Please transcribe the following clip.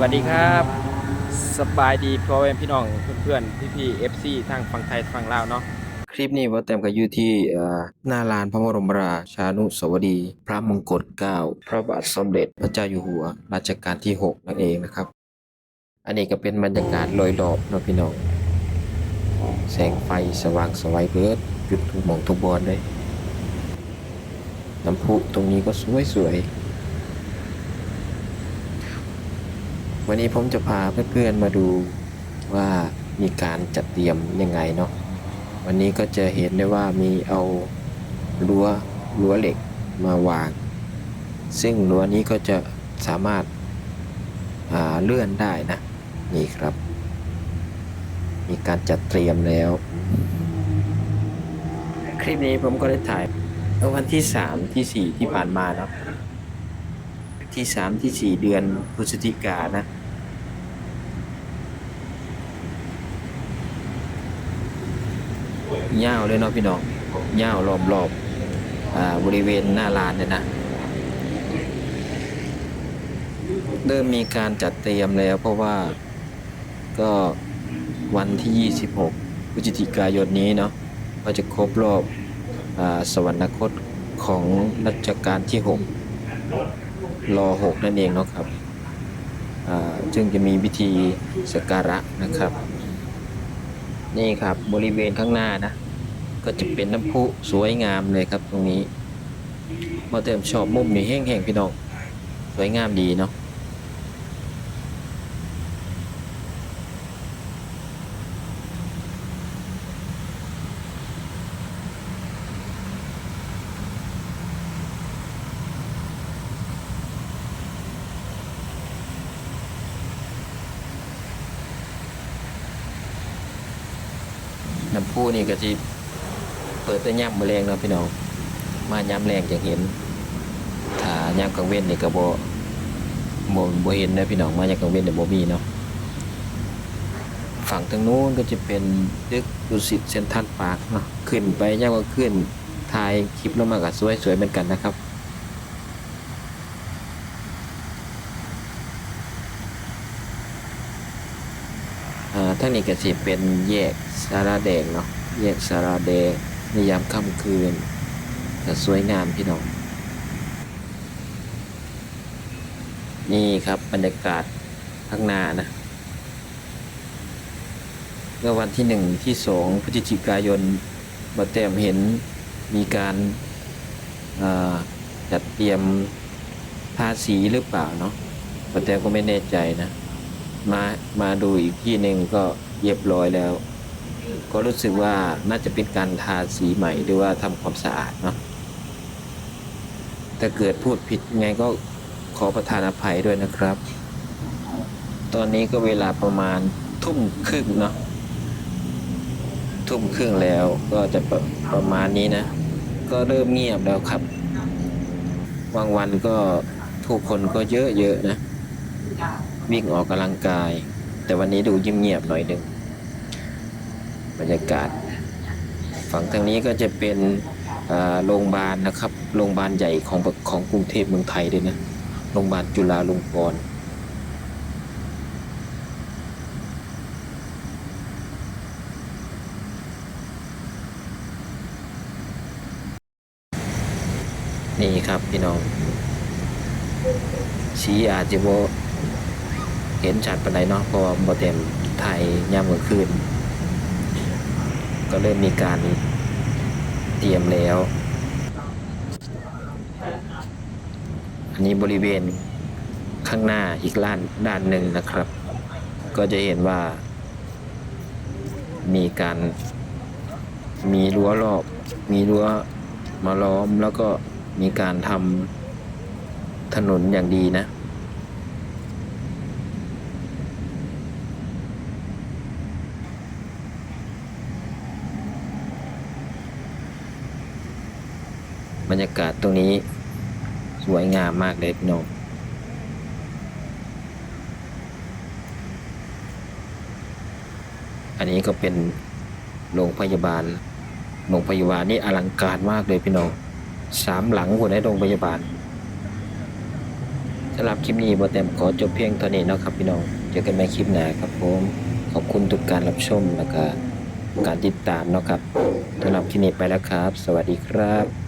วัสดีครับสบายดีพ่อแม่พี่น้องเพื่อนๆพี่ๆ FC ทางฝั่งไทยฝั่งลาวเนาะคลิปนี้ว่าเต็มกับอยู่ที่หน้าลานพระบรมราชานุสาวรีย์พระมงกุฎเกล้าพระบาทสมเด็จพระเจ้าอยู่หัว รัชกาลที่ 6 นั่นเองนะครับ อันนี้ก็เป็นบรรยากาศลอยรอบเนาะพี่น้อง แสงไฟสว่างสวัยเบิดจุดทุกมองทุกบอลเลยน้ำพุตรงนี้ก็สวยๆ วันนี้ผมจะพาเพื่อนๆมาดูว่ามีการจัดเตรียมยังไงเนาะวันนี้ก็จะเห็นได้ว่ามีเอารั้วรั้วเหล็กมาวาง ซึ่งรั้วนี้ก็จะสามารถาเลื่อนได้นะนี่ครับ มีการจัดเตรียมแล้ว คลิปนี้ผมก็ได้ถ่ายวันที่ 3 ที่ 4 ที่ผ่านมาเนาะ ที่3ที่4เดือนพฤศจิกายนะยาวเลยเนาะพี่น้องยาวรอบรอบอบริเวณหน้าลานเนี่ยนะเริ่มมีการจัดเตรียมแล้วเพราะว่าก็วันที่ 26พฤศจิกายนนี้เนาะก็จะครบรอบอสวรรคตของรัชกาลที่ 6 รอ6นั่นเองเนาะครับจึงจะมีพิธีสักการะนะครับ นี่ครับบริเวณข้างหน้านะ ก็จะเป็นน้ำพุสวยงามเลยครับตรงนี้มาเติมชอบมุมนี่แห้งๆพี่น้อง สวยงามดีเนาะ น้ำพุนี่ก็จะเปิดแต่ย่ำมะแรงเนาะพี่น้อง มาย่ำแรงจะเห็นถ้าย่ำกลางเว้นนี่ก็บ่บ่บ่เห็นนะพี่น้องมาย่ำกลางเว้นเนี่ยบ่มีเนาะฝั่งทางนู้นก็จะเป็นตึกดุสิตเซนทรัลพาร์คเนาะขึ้นไปย่ำก็ขึ้นถ่ายคลิปลงมาก็สวยๆเหมือนกันนะครับ อ่า ทั้งนี้ก็สิเป็นแยกสาราแดงเนาะแยกสาราแดงในยามค่ำคืนก็สวยงามพี่น้อง นี่ครับบรรยากาศข้างหน้านะเมื่อวันที่หนึ่งที่สองพฤศจิกายนบัแต้มเห็นมีการาจัดเตรียมภาษีหรือเปล่าเนาะบัแต้มก็ไม่แน่ใจนะ มามาดูอีกที่หนึ่งก็เรียบร้อยแล้ว ก็รู้สึกว่าน่าจะเป็นการทาสีใหม่หรือว่าทำความสะอาดเนาะถ้าเกิดพูดผิดไงก็ขอประทานอภัยด้วยนะครับ ตอนนี้ก็เวลาประมาณทุ่มครึ่งเนาะทุ่มครึ่งแล้วก็จะประประมาณนี้นะ ก็เริ่มเงียบแล้วครับบางวันก็ผู้คนก็เยอะๆนะ วิ่งออกกำลังกาย แต่วันนี้ดูเงียบๆหน่อยหนึ่งบรรยากาศ ฝั่งทางนี้ก็จะเป็นโรงพยาบาลนะครับโรงพยาบาลใหญ่ของของกรุงเทพเมืองไทยด้วยนะโรงพยาบาลจุฬาลงกรณ์นี่ครับพี่น้องชี้อาจจะบ่ เห็นชัดปานใดเนาะเพราะว่าบ่เต็มถ่ายยามกลางคืน ก็เริ่มมีการเตรียมแล้ว อันนี้บริเวณข้างหน้าอีกด้านด้านหนึ่งนะครับ ก็จะเห็นว่า มีการมีรั้วรอบ มีรั้วมาล้อมแล้วก็มีการทำถนนอย่างดีนะ บรรยากาศตรงนี้สวยงามมากเลยพี่น้องอันนี้ก็เป็นโรงพยาบาล โรงพยาบาลนี่อลังการมากเลยพี่น้องสามหลังหัวในโรงพยาบาลสำหรับคลิปนี้บอแตมขอจบเพียงเท่านี้นะครับพี่น้อง เจอกันใหม่คลิปหน้าครับผม ขอบคุณทุกการรับชมแล้วก็การติดตามนะครับสำหรับคลิปนี้ไปแล้วครับ สวัสดีครับ